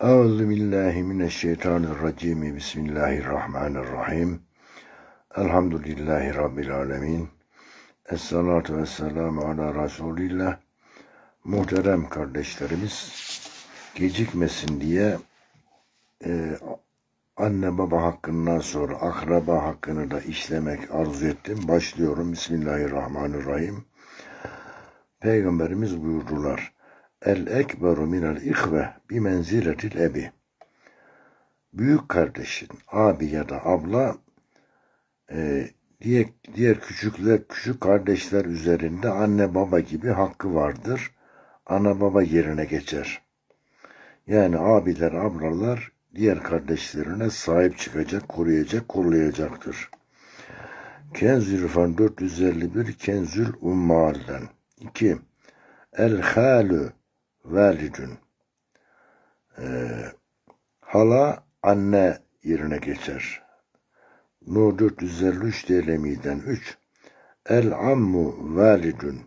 Euzu billahi mineşşeytanirracim. Bismillahirrahmanirrahim. Elhamdülillahi rabbil alamin. Essalatu vesselamu ala Resulillah. Muhterem kardeşlerimiz, gecikmesin diye e, anne baba hakkından sonra akraba hakkını da işlemek arzu ettim. Başlıyorum. Bismillahirrahmanirrahim. Peygamberimiz buyurdular. El ekberu minel ihve bi menziletil ebi. Büyük kardeşin, abi ya da abla e, diğer, diğer küçükler, küçük kardeşler üzerinde anne baba gibi hakkı vardır. Ana baba yerine geçer. Yani abiler, ablalar diğer kardeşlerine sahip çıkacak, koruyacak, kollayacaktır. Kenzül İrfan 451 Kenzül Ummal'den 2. El halu validün. Ee, hala anne yerine geçer. Nur 453 Delemi'den 3. El ammu validün.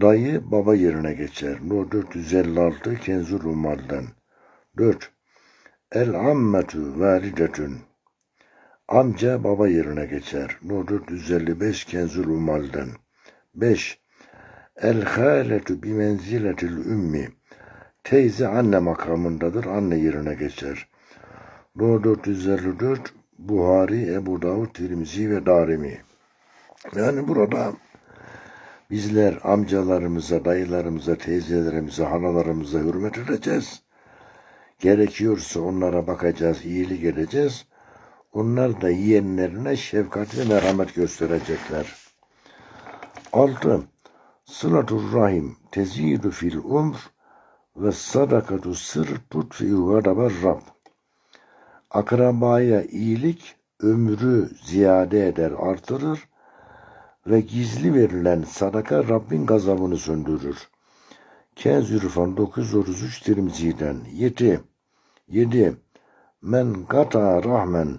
Dayı baba yerine geçer. Nur 456 Kenzur Umar'dan. 4. El ammetu validetün. Amca baba yerine geçer. Nur 455 Kenzur Umar'dan. 5. El hâletu bi menziletil ümmi. Teyze anne makamındadır. Anne yerine geçer. No 454 Buhari, Ebu Davud, Tirmizi ve Darimi. Yani burada bizler amcalarımıza, dayılarımıza, teyzelerimize, halalarımıza hürmet edeceğiz. Gerekiyorsa onlara bakacağız, iyilik edeceğiz. Onlar da yeğenlerine şefkat ve merhamet gösterecekler. Altı. Sılatur rahim tezidu fil umr ve sadakatu sır tutfi'u gadaber Rab. Akrabaya iyilik ömrü ziyade eder, artırır ve gizli verilen sadaka Rabbin gazabını söndürür. Kenz Ürfan 933 Tirmizi'den 7 7 Men gata rahmen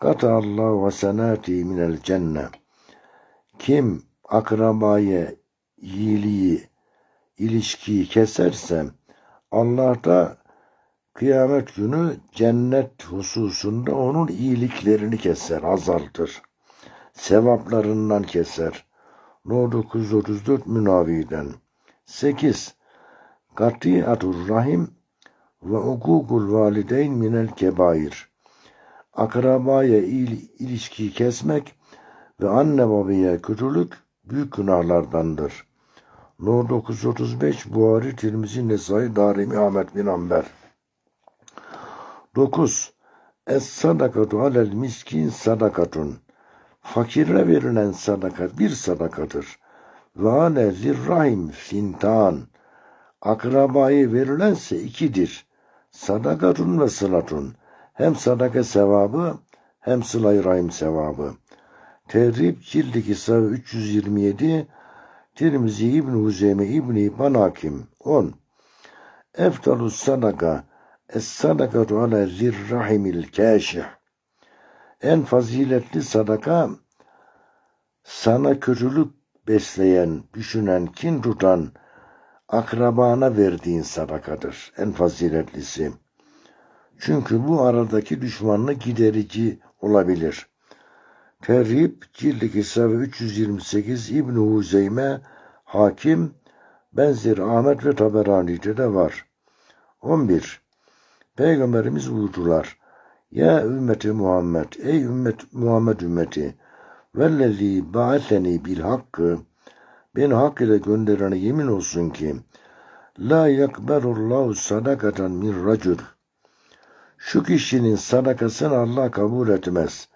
gata Allah ve senati minel cenne Kim akrabaya iyiliği, ilişkiyi kesersem Allah da kıyamet günü cennet hususunda onun iyiliklerini keser, azaltır. Sevaplarından keser. No 934 Münavi'den. 8. Kati'atur rahim ve hukukul valideyn minel kebair. Akrabaya il, ilişkiyi kesmek ve anne babaya kötülük büyük günahlardandır. No 935 Buhari, Tirmizi, Nesai, Darimi, Ahmet bin Amber. 9. Es sadakatu alel miskin sadakatun. Fakire verilen sadaka bir sadakadır. Ve ale zirrahim fintan. Akrabayı verilense ikidir. Sadakatun ve sılatun. Hem sadaka sevabı hem sıla rahim sevabı. Terrib cildi 2 327 Tirmizi İbn Huzeyme İbn İbn Hakim 10. Eftalus sadaka Es sadakatu ala zirrahimil kâşih En faziletli sadaka sana kötülük besleyen, düşünen, kin tutan akrabana verdiğin sadakadır. En faziletlisi. Çünkü bu aradaki düşmanlık giderici olabilir. Terrib cildi kısa ve 328 İbn Huzeyme Hakim benzer Ahmet ve Taberani'de de var. 11. Peygamberimiz buyurdular. Ya ümmeti Muhammed, ey ümmet Muhammed ümmeti, vellezî ba'ateni bil hakkı, beni hak ile gönderene yemin olsun ki, la yakberullahu sadakaten min racul. Şu kişinin sadakasını Allah kabul etmez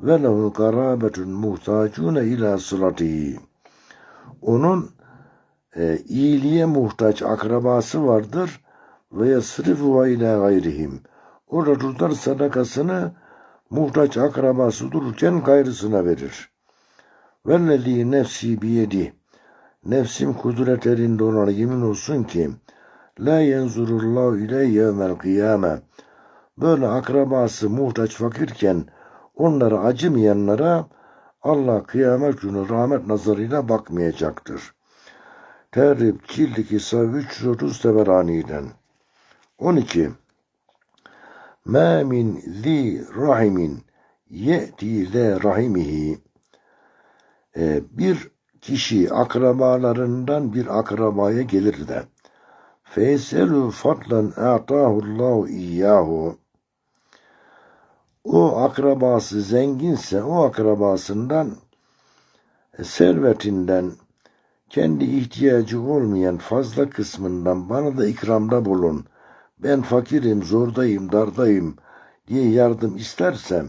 ve lehu karabetun muhtacune ila sılatihi. Onun e, iyiliğe muhtaç akrabası vardır ve yasrifu ila gayrihim. O da tutar sadakasını muhtaç akrabası dururken gayrısına verir. Vellezî nefsi biyedi. Nefsim kudret elinde olana yemin olsun ki La yenzurullahu ileyye yevmel kıyame. Böyle akrabası muhtaç fakirken Onlara acımayanlara Allah kıyamet günü rahmet nazarıyla bakmayacaktır. Terrib Cildi Kisa 330 Teberani'den. 12. Ma min zi rahimin ye'ti ze rahimihi Ee, bir kişi akrabalarından bir akrabaya gelir de feyselu fadlan a'tahullahu iyyahu o akrabası zenginse o akrabasından e, servetinden kendi ihtiyacı olmayan fazla kısmından bana da ikramda bulun. Ben fakirim, zordayım, dardayım diye yardım istersem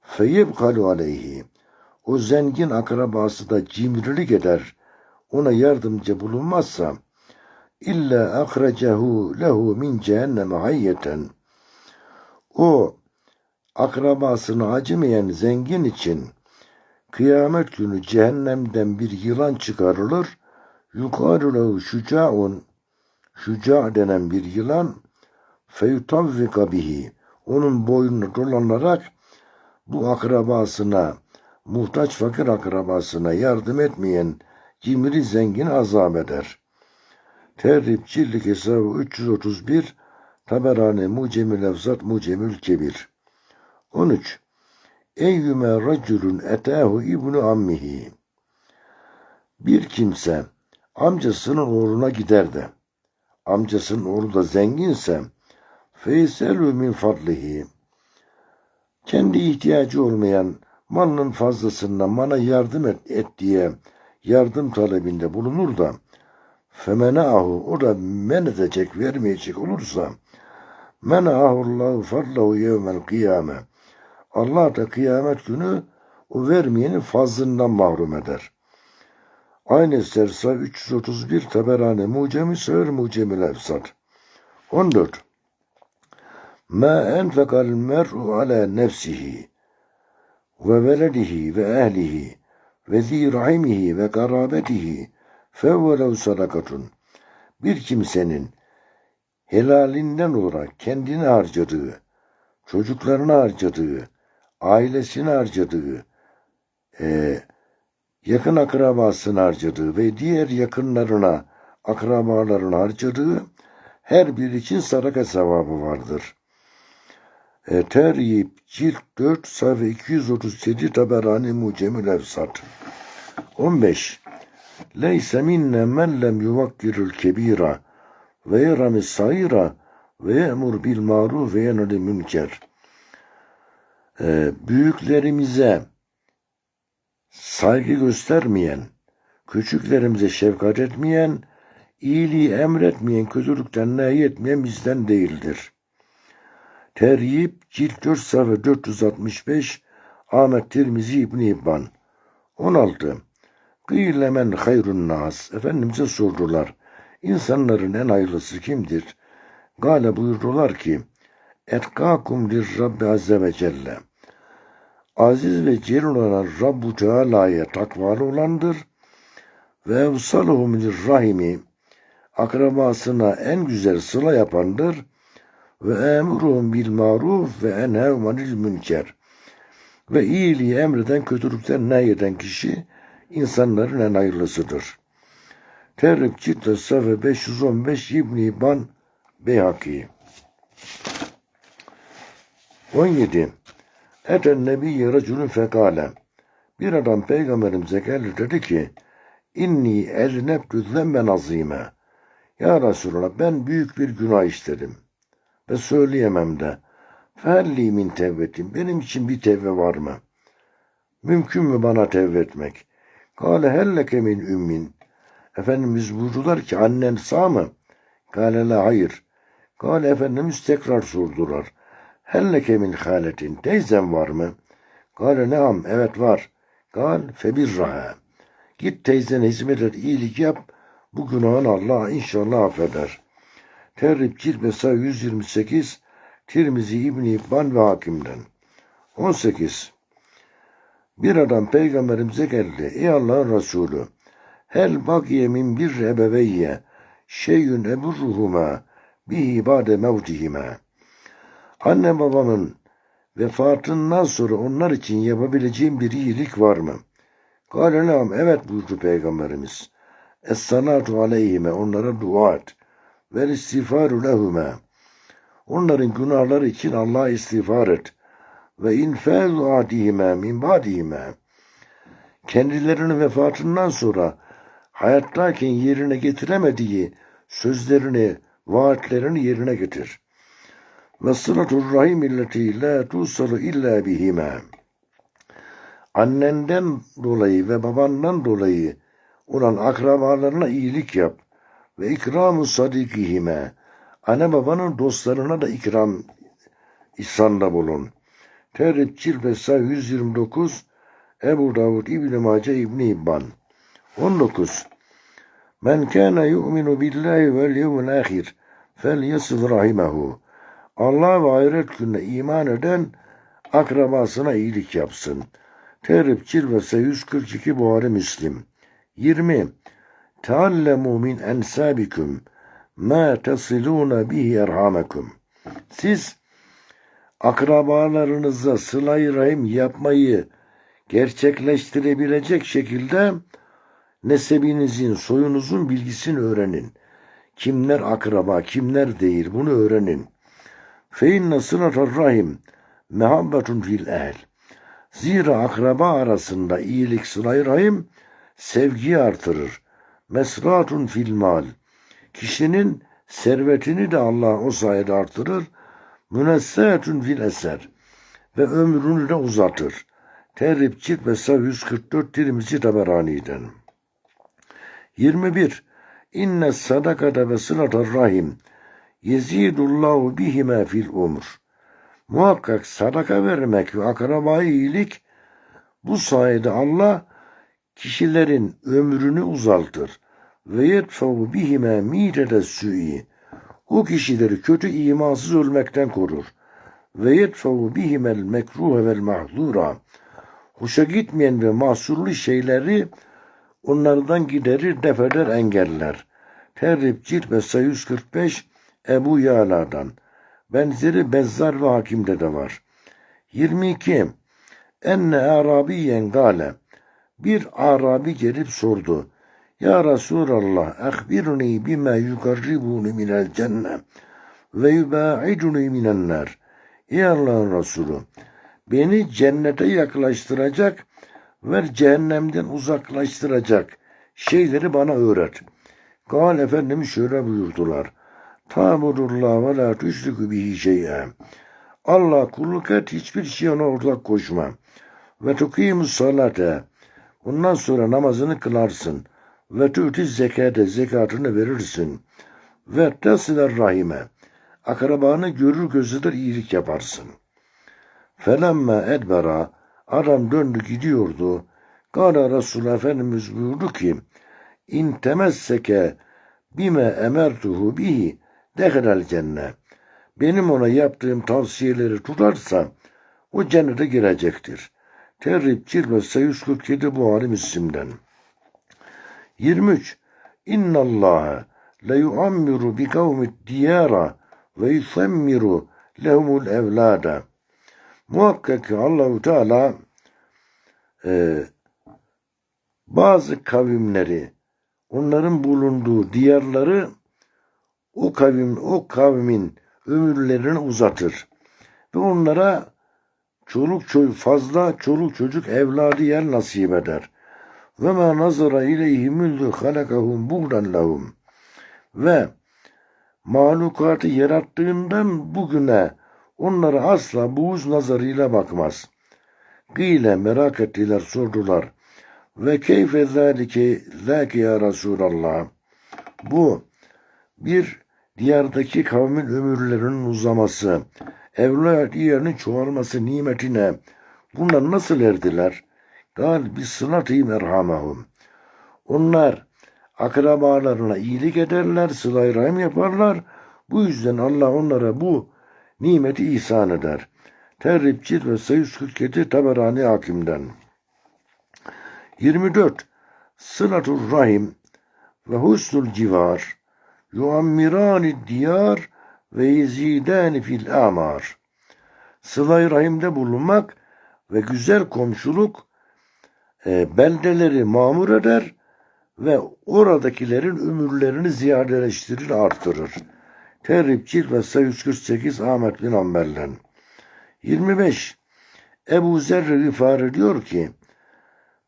feyebkalu aleyhi o zengin akrabası da cimrilik eder. Ona yardımcı bulunmazsa illa akrecehu lehu min cehenneme hayyeten o akrabasını acımayan zengin için kıyamet günü cehennemden bir yılan çıkarılır. Yukarı lehu şucaun şuca denen bir yılan feyutavvika bihi onun boynunu dolanarak bu akrabasına muhtaç fakir akrabasına yardım etmeyen cimri zengin azap eder. Terrib cillik hesabı 331 Taberani Mucemil Efzat Mucemil Kebir 13. Eyyüme racülün etâhu ibnu ammihi. Bir kimse amcasının oğluna gider de amcasının oğlu da zenginse feyselü min fadlihi. Kendi ihtiyacı olmayan malının fazlasından bana yardım et, et diye yardım talebinde bulunur da femenâhu o da men edecek vermeyecek olursa menâhullahu fadlahu yevmel kıyame Allah da kıyamet günü o vermeyeni fazlından mahrum eder. Aynı Sersa 331 Taberane Mucemi Sığır Mucemil Efsat 14 Ma enfekal mer'u ala nefsihi ve veledihi ve ehlihi ve zi rahimihi ve garabetihi fevvelev sadakatun. Bir kimsenin helalinden olarak kendini harcadığı, çocuklarını harcadığı, ailesini harcadığı, e, yakın akrabasını harcadığı ve diğer yakınlarına, akrabalarını harcadığı her bir için sadaka sevabı vardır. E, Teryip cilt 4 sayfa 237 Taberani Mucemül Efsat 15 Leyse minne men lem yuvakkirul kebira ve yeramis sayira ve ye'mur bil maruf ve yeneli münker e, büyüklerimize saygı göstermeyen, küçüklerimize şefkat etmeyen, iyiliği emretmeyen, kötülükten nehyetmeyen bizden değildir. Teryip cilt 4 sayfa 465 Ahmet Tirmizi İbni İbban 16. Kıyle men hayrun nas Efendimiz'e sordular. İnsanların en hayırlısı kimdir? Gale buyurdular ki Etkakum lir Rabbi Azze ve Celle. Aziz ve celil olan Rabbu Teala'ya takvalı olandır. Ve evsaluhum rahimi akrabasına en güzel sıla yapandır. Ve emruhum bil maruf ve enhevum anil münker. Ve iyiliği emreden kötülükten nehyeden kişi insanların en hayırlısıdır. Terrik Citte Safe 515 İbn-i İbban Beyhaki 17 Eten nebiyye racülün fekale. Bir adam peygamberimize geldi dedi ki İnni eznebtü zemmen azime. Ya Resulallah ben büyük bir günah işledim. Ve söyleyemem de. Fehalli min tevbetim. Benim için bir tevbe var mı? Mümkün mü bana tevbe etmek? Kale helleke min ümmin. Efendimiz buyurdular ki annen sağ mı? Kale la hayır. Kale Efendimiz tekrar sordular. Helleke min haletin. Teyzem var mı? Kale neam. Evet var. Kal febirraha. Git teyzene hizmet et, iyilik yap. Bu günahını Allah inşallah affeder. Terrib Cilt Mesa 128 Tirmizi İbni İbban ve Hakim'den. 18. Bir adam peygamberimize geldi. Ey Allah'ın Resulü. Hel bakiye min bir ebeveyye şeyün eburruhuma bihi bade mevtihime. Anne babamın vefatından sonra onlar için yapabileceğim bir iyilik var mı? Kâle le'am evet buyurdu Peygamberimiz. Es-salatu aleyhime onlara dua et. Ve istiğfaru lehume Onların günahları için Allah'a istiğfar et. Ve infâzu adihime min badihime. Kendilerinin vefatından sonra hayattayken yerine getiremediği sözlerini, vaatlerini yerine getir. Ve sıratur rahim illeti la tusalu illa bihime. Annenden dolayı ve babandan dolayı olan akrabalarına iyilik yap ve ikramu sadikihime. Anne babanın dostlarına da ikram ihsanda bulun. Terip Cilvesa 129 Ebu Davud İbn-i Mace İbn-i İbban 19 Men kâne yu'minu billahi vel yevmil ahir fel yasil rahimehu Allah ve ahiret gününe iman eden akrabasına iyilik yapsın. Terip Cilvese 142 Buhari Müslim 20 Teallemu min ensabikum ma tasiluna bihi erhamekum Siz akrabalarınıza sıla-i rahim yapmayı gerçekleştirebilecek şekilde nesebinizin, soyunuzun bilgisini öğrenin. Kimler akraba, kimler değil bunu öğrenin. Fe inne sılatar rahim mehabbetun fil ehl. Zira akraba arasında iyilik sıla rahim sevgiyi artırır. Mesratun fil mal. Kişinin servetini de Allah o sayede artırır. Münessaetun fil eser. Ve ömrünü de uzatır. Terrib Cilt ve Sav 144 Tirmizi Taberani'den. 21. İnne sadakata ve sılatar rahim yezidullahu bihime fil umur. Muhakkak sadaka vermek ve akraba iyilik bu sayede Allah kişilerin ömrünü uzaltır ve yetfavu bihime mitede sü'i. O kişileri kötü imansız ölmekten korur. Ve yetfavu bihimel mekruhe vel mahzura. Hoşa gitmeyen ve mahsurlu şeyleri onlardan giderir, defeder, engeller. Terrib Cilt ve sayı 145 Ebu Yala'dan. Benzeri Bezzar ve Hakim'de de var. 22. Enne Arabiyen gale. Bir Arabi gelip sordu. Ya Resulallah, ehbirni bima yukarribuni minel cennet ve yubaiduni minen nar. Ey Allah'ın Resulü, beni cennete yaklaştıracak ve cehennemden uzaklaştıracak şeyleri bana öğret. Gal Efendimiz şöyle buyurdular. Tabudullah ve la tüşrikü bihi şey'e. Allah kulluk et hiçbir şey ona ortak koşma. Ve tukimus salate. Ondan sonra namazını kılarsın. Ve tu'ti zekate zekatını verirsin. Ve tasiler rahime. Akrabanı görür gözüdür iyilik yaparsın. Felemme edbera. Adam döndü gidiyordu. Kâle Resul Efendimiz buyurdu ki İn temesseke bime emertuhu bihi dehelel cennet. Benim ona yaptığım tavsiyeleri tutarsa o cennete girecektir. Terrib Cilvesi 147 Buhari Müslim'den. 23. İnna Allah le yuammiru bi kavmi diyara ve yusemmiru lehumul evlada. Muhakkak ki Allahu Teala e, bazı kavimleri onların bulunduğu diyarları o kavim o kavmin ömürlerini uzatır ve onlara çoluk çocuk fazla çoluk çocuk evladı yer nasip eder. Ve ma nazara ileyhi müldü halakahum buğdan lahum. Ve mahlukatı yarattığından bugüne onlara asla buğuz nazarıyla bakmaz. Gile merak ettiler sordular. Ve keyfe zâlike zâki ya Resulallah. Bu bir diyardaki kavmin ömürlerinin uzaması, evlat yerinin çoğalması nimetine bunlar nasıl erdiler? Gal bis sınati merhamahum. Onlar akrabalarına iyilik ederler, sıla yaparlar. Bu yüzden Allah onlara bu nimeti ihsan eder. Terrib ve sayı 147 Taberani Hakim'den. 24. Sılatur Rahim ve Husnul Civar yuammirani diyar ve yezidani fil amar. Sıla-i Rahim'de bulunmak ve güzel komşuluk e, beldeleri mamur eder ve oradakilerin ömürlerini ziyadeleştirir, artırır. Terrib Cilvesi 148 Ahmet bin Amber'den. 25. Ebu Zer Gıfari diyor ki,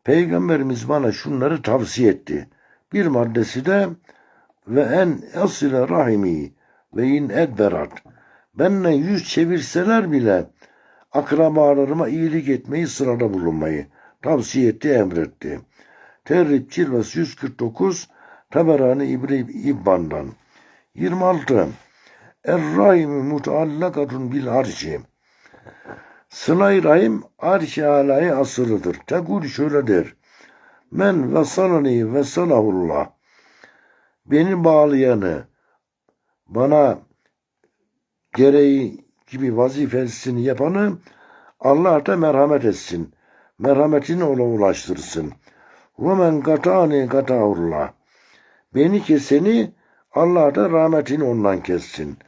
Peygamberimiz bana şunları tavsiye etti. Bir maddesi de ve en asile rahimi ve in edberat. Benle yüz çevirseler bile akrabalarıma iyilik etmeyi sırada bulunmayı tavsiye etti, emretti. Terrib Cilvesi 149 Taberani İbni İbban'dan. 26. Er-Rahim muteallakatun bil arşi. Sıla-i Rahim arş-ı alaya asılıdır. Tekul şöyle der. Men vesalani vesalahullah. Beni bağlayanı, bana gereği gibi vazifesini yapanı Allah da merhamet etsin. Merhametini ona ulaştırsın. Ve men katani. Beni keseni Allah da rahmetini ondan kessin.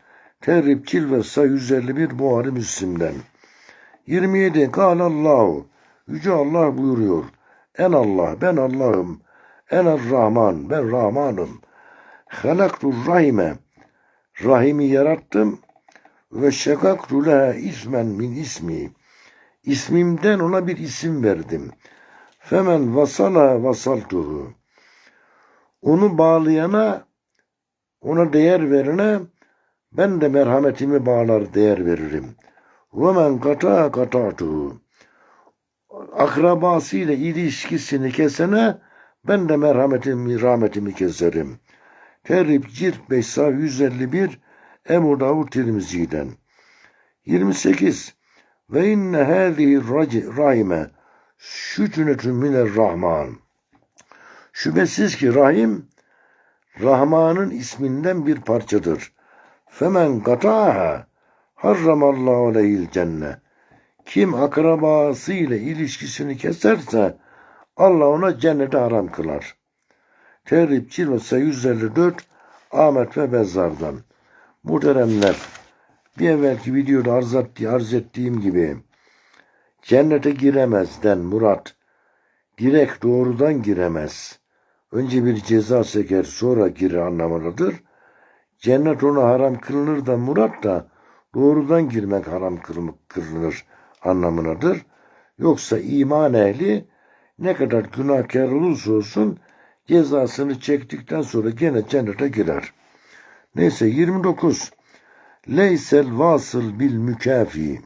Terrib Cilvesa 151 Buhari Müslim'den. 27 Allahu Yüce Allah buyuruyor. En Allah, ben Allah'ım. En Rahman, ben Rahman'ım. Halaktur rahime. Rahimi yarattım. Ve şekaktu leha ismen min ismi. İsmimden ona bir isim verdim. Femen vasala vasaltuhu. Onu bağlayana, ona değer verene ben de merhametimi bağlar değer veririm. Ve men kata katatuhu. Akrabasıyla ilişkisini kesene ben de merhametimi, rahmetimi keserim. Terrib Cirt Beysa 151 Ebu Davud Tirmizi'den. 28. Ve inne hâzihi rahime şücünetün miner rahman. Şüphesiz ki rahim Rahman'ın isminden bir parçadır. Femen kata'ha harramallahu aleyhil cenne. Kim akrabasıyla ilişkisini keserse Allah ona cennete haram kılar. Terrib Cilvese 154 Ahmet ve Bezzar'dan. Muhteremler, bir evvelki videoda arz, etti, arz ettiğim gibi cennete giremezden Murat direkt doğrudan giremez. Önce bir ceza seker sonra girer anlamındadır. Cennet ona haram kılınır da Murat da doğrudan girmek haram kılınır anlamındadır. Yoksa iman ehli ne kadar günahkar olursa olsun cezasını çektikten sonra gene cennete girer. Neyse 29. Leysel vasıl bil mükafi.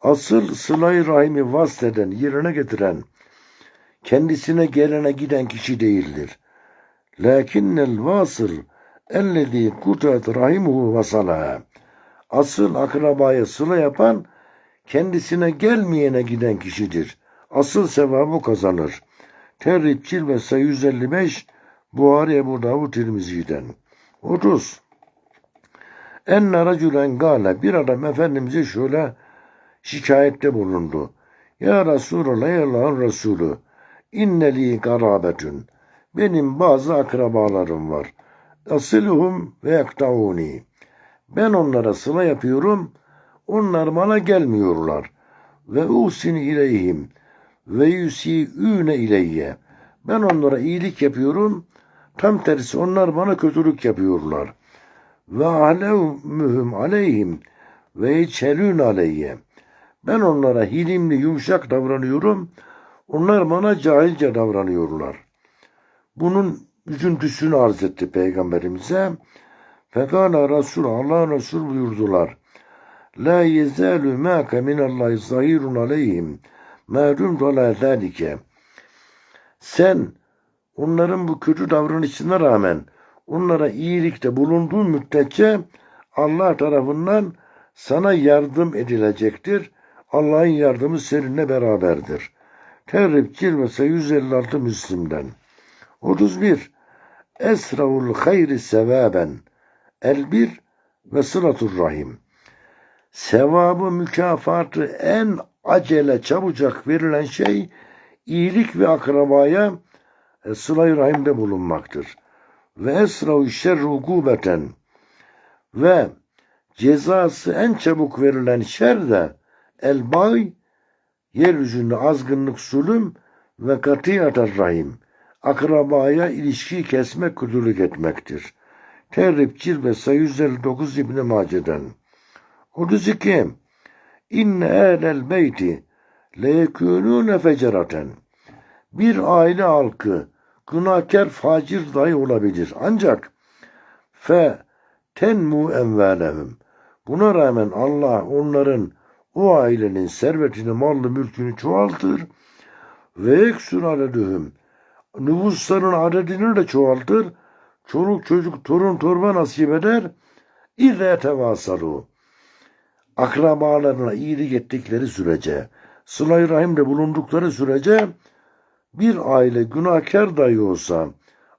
Asıl sılayı rahimi vasfeden, yerine getiren, kendisine gelene giden kişi değildir. Lakinnel vasıl ellezî kutat rahimuhu vasalaha. Asıl akrabaya sıla yapan, kendisine gelmeyene giden kişidir. Asıl sevabı kazanır. Terrib Cilvese 155 Buhari Ebu Davud Tirmizi'den. 30. Enne racülen gale bir adam Efendimiz'e şöyle şikayette bulundu. Ya Resulallah ya Allah'ın Resulü inneli garabetün benim bazı akrabalarım var. Asiluhum ve yaktauni ben onlara sıla yapıyorum onlar bana gelmiyorlar. Ve usini ileyhim ve yusi'üne ileyye ben onlara iyilik yapıyorum tam tersi onlar bana kötülük yapıyorlar ve alevmühüm aleyhim ve çelün aleyye. Ben onlara hilimli yumuşak davranıyorum. Onlar bana cahilce davranıyorlar. Bunun üzüntüsünü arz etti peygamberimize. Fekala Resul Allah Resul buyurdular. La yezalu mâke minallahi zahirun aleyhim ma dumtu ala zâlike. Sen onların bu kötü davranışına rağmen onlara iyilikte bulunduğun müddetçe Allah tarafından sana yardım edilecektir. Allah'ın yardımı seninle beraberdir. Terrib Cilvese 156 Müslim'den. 31. Esraul hayri sevaben. Elbir ve sılatur rahim. Sevabı mükafatı en acele çabucak verilen şey iyilik ve akrabaya e, sıla-i rahimde bulunmaktır ve esrav şerru gubeten ve cezası en çabuk verilen şer de el bay yeryüzünde azgınlık zulüm ve katiyatar rahim akrabaya ilişki kesmek kötülük etmektir. Terrib Cilvesi 159 İbn Mace'den. 32. İnne ehlel beyti leyekûnûne feceraten. Bir aile halkı günahkar facir dahi olabilir. Ancak fe tenmu envelehum. Buna rağmen Allah onların o ailenin servetini, mallı, mülkünü çoğaltır ve eksür aledühüm. Nüfusların adedini de çoğaltır. Çoluk çocuk torun torba nasip eder. İlle tevasalu. Akrabalarına iyilik ettikleri sürece, sıla-i rahimde bulundukları sürece bir aile günahkar dahi olsa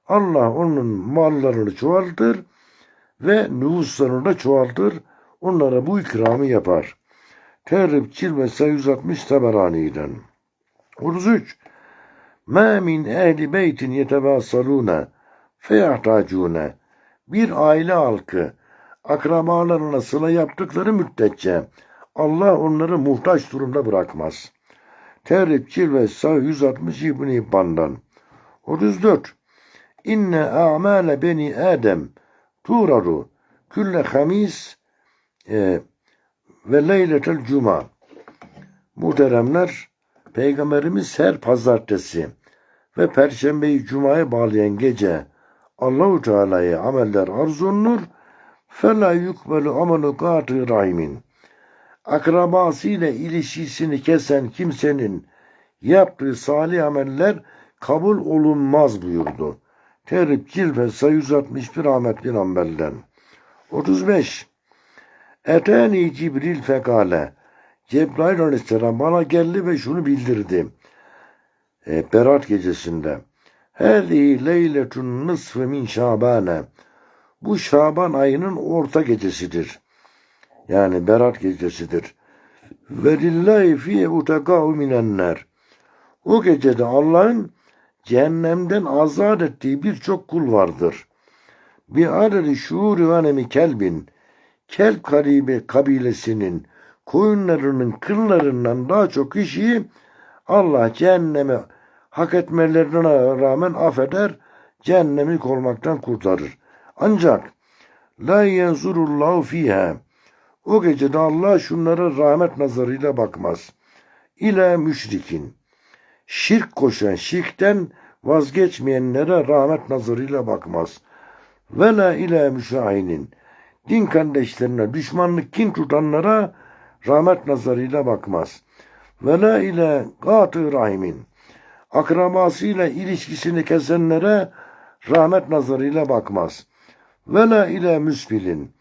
Allah onun mallarını çoğaltır ve nüfuslarını da çoğaltır. Onlara bu ikramı yapar. Terrib Cilvesi 160 Taberani'den. 33. Ma min ehli beytin yetevassalune feyahtacune. Bir aile halkı akrabalarına sıla yaptıkları müddetçe Allah onları muhtaç durumda bırakmaz. Terrib Cilvesi 160 İbn-i İbban'dan. 34. İnne a'male beni Adem turaru külle hamis e, ve leyletel cuma. Muhteremler, Peygamberimiz her pazartesi ve perşembeyi cumaya bağlayan gece Allahu Teala'ya ameller arz olunur. Fela yukbelu amelu katı rahimin. Akrabasıyla ilişkisini kesen kimsenin yaptığı salih ameller kabul olunmaz buyurdu. Terip Cilvesi 161 Ahmet bin Ambel'den. 35. Eteni Cibril fekale. Cebrail aleyhisselam bana geldi ve şunu bildirdi. E, Berat gecesinde. Hâzihi leyletun nısfı min şabane. Bu Şaban ayının orta gecesidir. Yani Berat gecesidir. Ve lillahi fiye utekâhu. O gecede Allah'ın cehennemden azat ettiği birçok kul vardır. Bir adedi şuur vanemi kelbin, kelp karibi kabilesinin koyunlarının kıllarından daha çok kişiyi Allah cehenneme hak etmelerine rağmen affeder, cehennemlik olmaktan kurtarır. Ancak la yenzurullahu fiha o gecede Allah şunlara rahmet nazarıyla bakmaz. İle müşrikin şirk koşan, şirkten vazgeçmeyenlere rahmet nazarıyla bakmaz. Ve la ile müşahinin din kardeşlerine düşmanlık kin tutanlara rahmet nazarıyla bakmaz. Ve la ile gatı rahimin akrabasıyla ilişkisini kesenlere rahmet nazarıyla bakmaz. Ve la ile müsbilin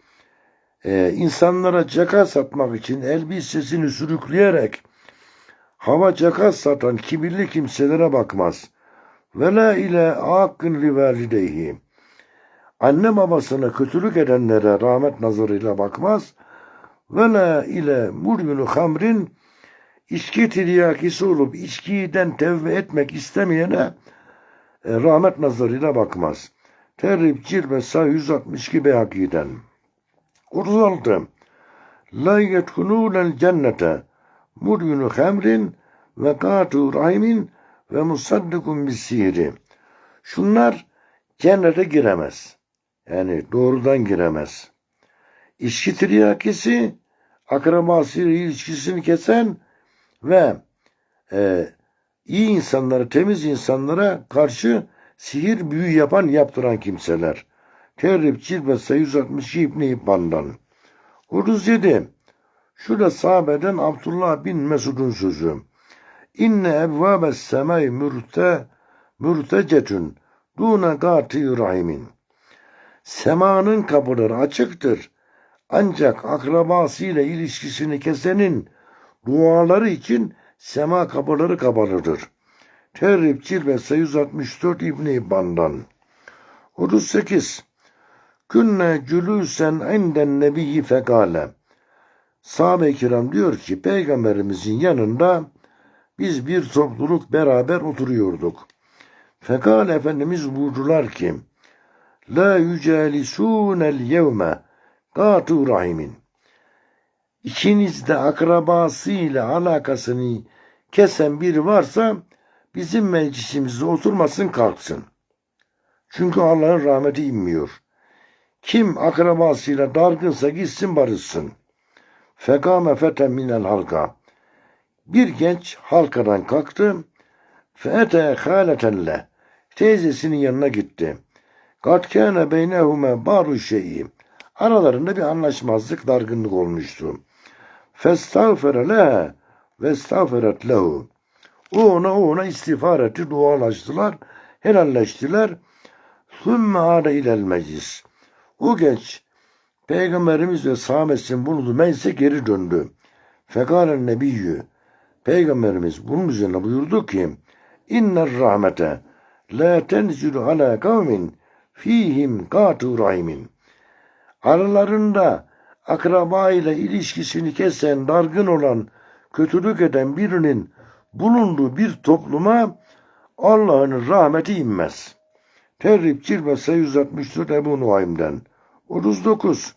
ee, insanlara caka satmak için elbisesini sürükleyerek hava caka satan kibirli kimselere bakmaz. Ve la ile hakkın li valideyhi. Anne babasına kötülük edenlere rahmet nazarıyla bakmaz. Ve la ile murminu hamrin içki tiryakisi olup içkiden tevbe etmek istemeyene e, rahmet nazarıyla bakmaz. Terrib Cilve 162 Beyhaki'den. 36. La yedhulûnel cennete murminu hamrin ve kâtu rahimin ve musaddikun bisiri. Şunlar cennete giremez. Yani doğrudan giremez. İçki tiryakisi akrabasıyla ilişkisini kesen ve e, iyi insanlara, temiz insanlara karşı sihir büyü yapan, yaptıran kimseler. Terrib Cilvesi 162 İbni İbban'dan. 37. Şu da sahabeden Abdullah bin Mesud'un sözü. İnne evvâbes semâi mürte, mürtecetün dûne gâti rahimin. Semanın kapıları açıktır. Ancak akrabasıyla ilişkisini kesenin duaları için sema kapıları kapalıdır. Terrib Cilvesi 164 İbni İbban'dan. 38. Künne cülüsen inden nebiyyi fekale. Sahabe-i kiram diyor ki peygamberimizin yanında biz bir topluluk beraber oturuyorduk. Fekal Efendimiz buyurdular ki La yücelisûnel yevme gâtu rahimin. İçinizde akrabasıyla alakasını kesen biri varsa bizim meclisimizde oturmasın kalksın. Çünkü Allah'ın rahmeti inmiyor. Kim akrabasıyla dargınsa gitsin barışsın. Fekame feten minel halka. Bir genç halkadan kalktı. Fete haletelle. Teyzesinin yanına gitti. Kat kâne beynehume baru şeyi. Aralarında bir anlaşmazlık, dargınlık olmuştu. Festağfere lehe ve estağferet lehu. O ona o ona istiğfar etti, dualaştılar, helalleştiler. Sümme âde ilel meclis. O genç Peygamberimiz ve sahabesinin bulunduğu meclise geri döndü. Fekalen nebiyyü. Peygamberimiz bunun üzerine buyurdu ki İnner rahmete la tenzülü ala kavmin fihim katu rahimin. Aralarında akraba ile ilişkisini kesen, dargın olan, kötülük eden birinin bulunduğu bir topluma Allah'ın rahmeti inmez. Terrib Cilvesi 164 Ebu Nuaym'den. 39.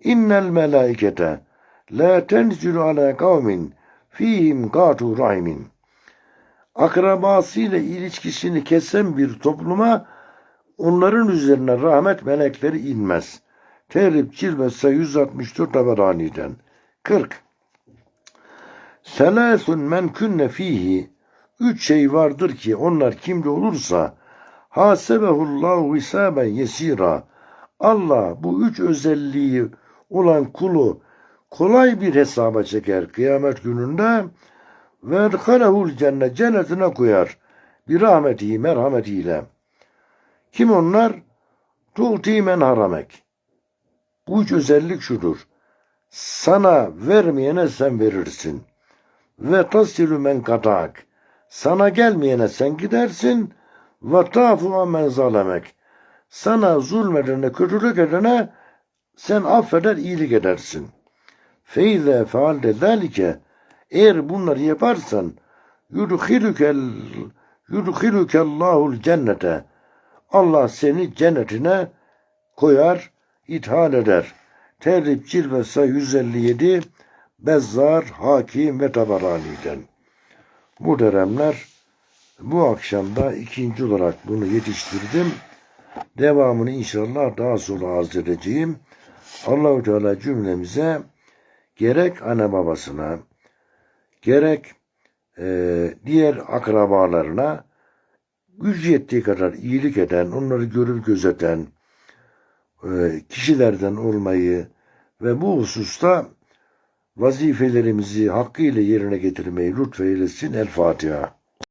İnnel melaikete la tenzülü ala kavmin fihim katu rahimin. Akrabasıyla ilişkisini kesen bir topluma onların üzerine rahmet melekleri inmez. Terrib Cilvesi 164 Taberani'den. 40. Selâsun men künne fihi Üç şey vardır ki onlar kimde olursa hasebehullahu hisaben yesira Allah bu üç özelliği olan kulu kolay bir hesaba çeker kıyamet gününde ve erhalehul cennet cennetine koyar bir rahmeti merhametiyle. Kim onlar? Tuğti men haramek. Bu üç özellik şudur. Sana vermeyene sen verirsin. Ve tasilü men katak. Sana gelmeyene sen gidersin. Ve tafu men zalemek. Sana zulmedene, kötülük edene sen affeder, iyilik edersin. Feyze fealde zalike eğer bunları yaparsan yudhilukel yudhilukellahul cennete Allah seni cennetine koyar, ithal eder. Terrib Cilvesi 157 Bezzar, Hakim ve Tabarani'den. Bu dönemler bu akşam da ikinci olarak bunu yetiştirdim. Devamını inşallah daha sonra arz edeceğim. Allahu Teala cümlemize gerek anne babasına, gerek e, diğer akrabalarına gücü yettiği kadar iyilik eden, onları görür gözeten e, kişilerden olmayı ve bu hususta vazifelerimizi hakkıyla yerine getirmeyi lütfeylesin. El Fatiha.